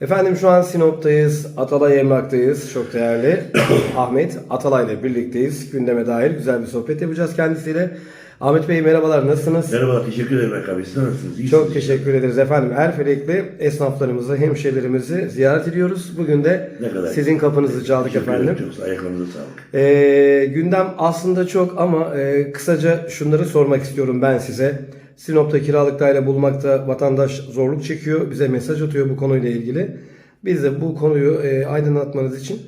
Efendim şu an Sinop'tayız, Atalay Emlak'tayız. Çok değerli Ahmet Atalay'la birlikteyiz. Gündeme dair güzel bir sohbet yapacağız kendisiyle. Ahmet Bey merhabalar, nasılsınız? Merhaba, teşekkür ederim Erkan Bey. Siz nasılsınız? İyisiniz? Çok teşekkür ederiz efendim. Erfelekli esnaflarımızı, hemşehrilerimizi ziyaret ediyoruz. Bugün de Ne kadar sizin kapınızı çaldık Teşekkür ederim. efendim. Çok sağ Ayaklarınıza sağlık. Ee, gündem aslında çok ama e, kısaca şunları sormak istiyorum ben size. Sinop'ta kiralık daire bulmakta vatandaş zorluk çekiyor. Bize mesaj atıyor bu konuyla ilgili. Biz de bu konuyu e, aydınlatmanız için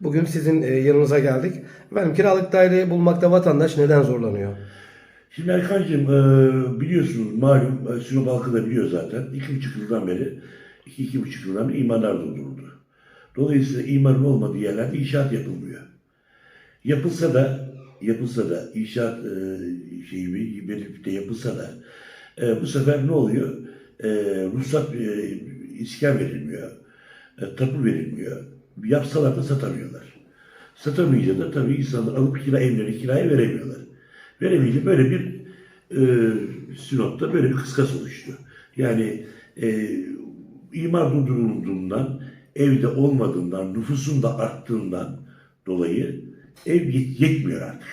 bugün sizin e, yanınıza geldik. Efendim kiralık daire bulmakta vatandaş neden zorlanıyor? Şimdi Erkan'cığım e, biliyorsunuz malum e, Sinop halkı da biliyor zaten. İki buçuk yıldan beri, iki, iki buçuk yıldan beri imarlar durduruldu. Dolayısıyla imarın olmadığı yerlerde inşaat yapılmıyor. Yapılsa da yapılsa da inşaat e, şeyi belirtip de yapılsa da e, bu sefer ne oluyor? E, ruhsat e, iskan verilmiyor. E, tapu verilmiyor. Yapsalar da satamıyorlar. Satamayınca da tabii insanlar alıp kira evlerini kiraya veremiyorlar. Veremeyince böyle bir e, Sinop'ta böyle bir kıskas oluştu. Yani e, imar durdurulduğundan, evde olmadığından, nüfusun da arttığından dolayı ev yet- yetmiyor artık.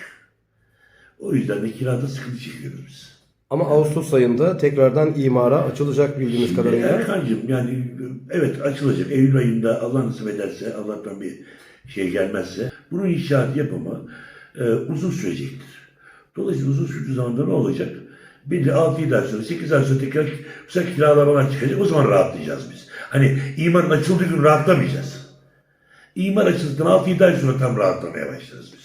O yüzden de kirada sıkıntı çekiyoruz biz. Ama Ağustos ayında tekrardan imara açılacak bildiğimiz Şimdi kadarıyla. Erkan'cığım yani evet açılacak. Eylül ayında Allah nasip ederse, Allah'tan bir şey gelmezse bunun inşaat yapımı e, uzun sürecektir. Dolayısıyla uzun sürdüğü zaman da ne olacak? Bir de 6-7 ay sonra, 8 ay sonra tekrar bu sefer kiralamalar çıkacak. O zaman rahatlayacağız biz. Hani imarın açıldığı gün rahatlamayacağız. İmar açıldıktan 6-7 ay sonra tam rahatlamaya başlarız biz.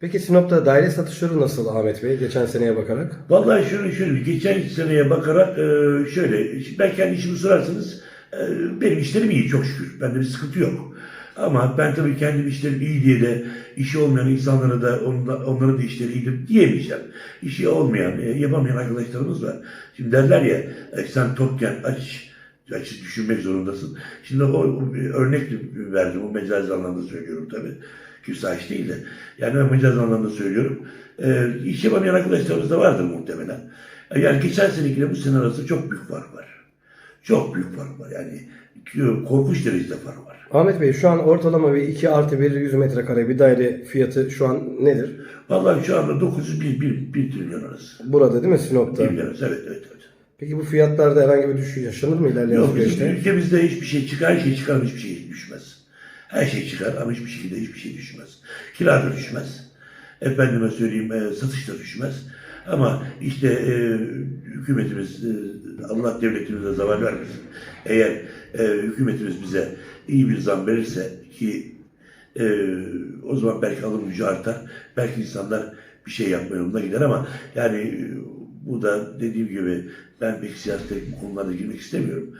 Peki Sinop'ta daire satışları nasıl Ahmet Bey geçen seneye bakarak? Vallahi şöyle şöyle geçen seneye bakarak e, şöyle ben kendi işimi sorarsanız e, benim işlerim iyi çok şükür. Bende bir sıkıntı yok. Ama ben tabii kendi işlerim iyi diye de işi olmayan insanlara da onla- onların da işleri iyidir diyemeyeceğim. İşi olmayan, e, yapamayan arkadaşlarımız var. Şimdi derler ya sen tokken aç açık düşünmek zorundasın. Şimdi o, o örnek verdim. O mecazi anlamda söylüyorum tabii. Aç değil de. Yani ben mecazi anlamda söylüyorum. Ee, iş yapamayan arkadaşlarımız da vardır muhtemelen. E, Yani geçen senekiyle bu sene arasında çok büyük fark var. Çok büyük fark var. Yani korkunç derecede fark var. Ahmet Bey şu an ortalama bir 2 artı 1 100 metrekare bir daire fiyatı şu an nedir? Vallahi şu anda 901 1, 1 trilyon arası. Burada değil mi Sinop'ta? 1 milyon arası. Evet, evet, evet. Peki bu fiyatlarda herhangi bir düşüş yaşanır mı ilerleyen Yok süreçte? ülkemizde hiçbir şey çıkar, her şey çıkar hiçbir şey düşmez. Her şey çıkar ama hiçbir şekilde hiçbir şey düşmez. Kira da düşmez. Efendime söyleyeyim e, satış da düşmez. Ama işte e, hükümetimiz, e, Allah devletimize zaval vermesin. Eğer e, hükümetimiz bize iyi bir zam verirse ki e, o zaman belki alım gücü artar. Belki insanlar bir şey yapma yoluna gider ama yani e, bu da dediğim gibi ben pek siyasete bu konularda girmek istemiyorum.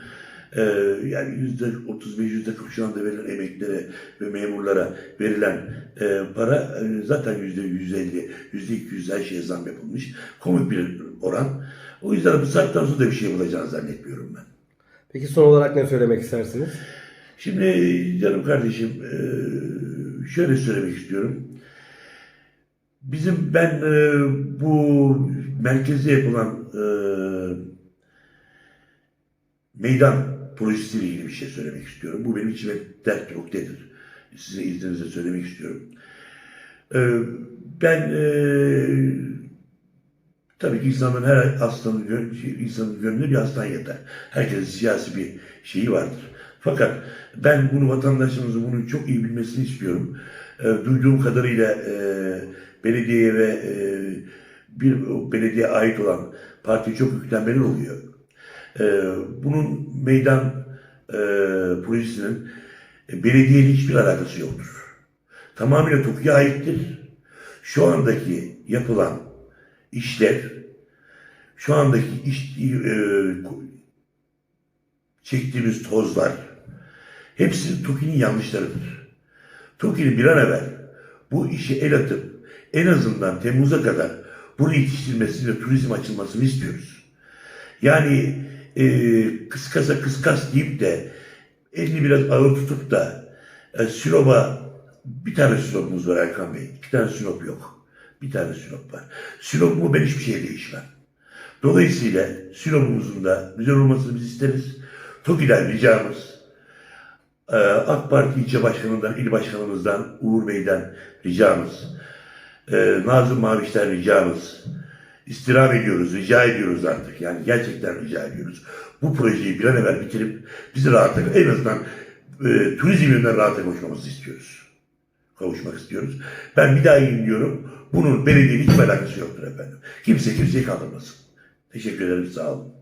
Ee, yani yüzde 35, yüzde 40 şu anda verilen emeklilere ve memurlara verilen e, para e, zaten yüzde 150, yüzde 200 her şeye zam yapılmış. Komik bir oran. O yüzden bu saatten sonra da bir şey bulacağını zannetmiyorum ben. Peki son olarak ne söylemek istersiniz? Şimdi canım kardeşim e, şöyle söylemek istiyorum. Bizim ben e, bu merkezde yapılan e, meydan projesiyle ilgili bir şey söylemek istiyorum. Bu benim içime dert noktadır. Size izninizle söylemek istiyorum. E, ben e, tabii ki insanın her aslanın gönlü, insanın gönlü bir aslan yeter. Herkesin siyasi bir şeyi vardır. Fakat ben bunu vatandaşlarımızın bunu çok iyi bilmesini istiyorum. E, duyduğum kadarıyla e, belediyeye ve e, bir belediyeye ait olan parti çok yüklenmeler oluyor. E, bunun meydan e, projesinin e, belediyeyle hiçbir alakası yoktur. Tamamıyla TOKİ'ye aittir. Şu andaki yapılan işler, şu andaki iş, e, çektiğimiz tozlar hepsi TOKİ'nin yanlışlarıdır. TOKİ'nin bir an evvel bu işe el atıp en azından Temmuz'a kadar bunu yetiştirmesini ve turizm açılmasını istiyoruz. Yani e, kıskasa kıskas deyip de elini biraz ağır tutup da e, Sinop'a bir tane Sinop'umuz var Erkan Bey. İki tane Sinop yok. Bir tane Sinop var. Sinop mu ben hiçbir şey değişmem. Dolayısıyla Sinop'umuzun da güzel olmasını biz isteriz. TOKİ'den ricamız Ee, AK Parti ilçe başkanından, il başkanımızdan, Uğur Bey'den ricamız, e, Nazım Maviş'ten ricamız, istirham ediyoruz, rica ediyoruz artık. Yani gerçekten rica ediyoruz. Bu projeyi bir an evvel bitirip bizi rahata, en azından e, turizm yönünden rahata kavuşmamızı istiyoruz. Kavuşmak istiyoruz. Ben bir daha diyorum. Bunun belediyenin hiçbir alakası yoktur efendim. Kimse kimseyi kandırmasın. Teşekkür ederim, sağ olun.